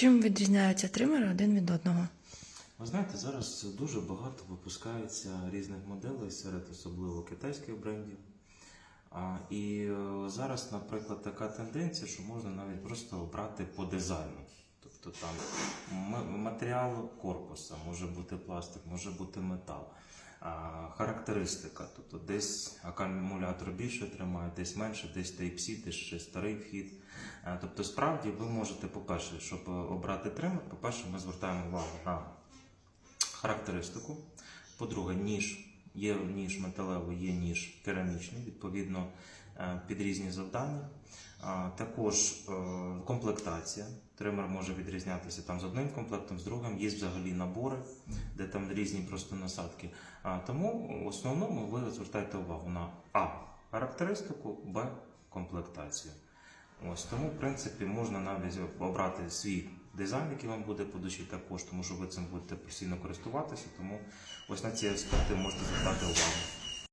Чим відрізняються тримери один від одного? Ви знаєте, зараз дуже багато випускається різних моделей серед особливо китайських брендів. А, і е, зараз, наприклад, така тенденція, що можна навіть просто обрати по дизайну. Тобто там матеріал корпуса, може бути пластик, може бути метал. Характеристика, тобто десь акумулятор більше тримає, десь менше, десь Type-C, десь ще старий вхід. Е, Тобто, справді ви можете, по-перше, щоб е, обрати тример, по-перше, ми звертаємо увагу на характеристику. По-друге, ніж. Є ніж металевий, є ніж керамічний, відповідно е, під різні завдання. Також комплектація. Тример може відрізнятися там з одним комплектом, з другим. Є взагалі набори, де там різні просто насадки. А, Тому в основному ви звертаєте увагу на А. Характеристику, Б. Комплектацію. Ось тому, в принципі, можна навіть обрати свій дизайн, який вам буде по душі також, тому що ви цим будете постійно користуватися. Тому ось на ці аспекти можете звертати увагу.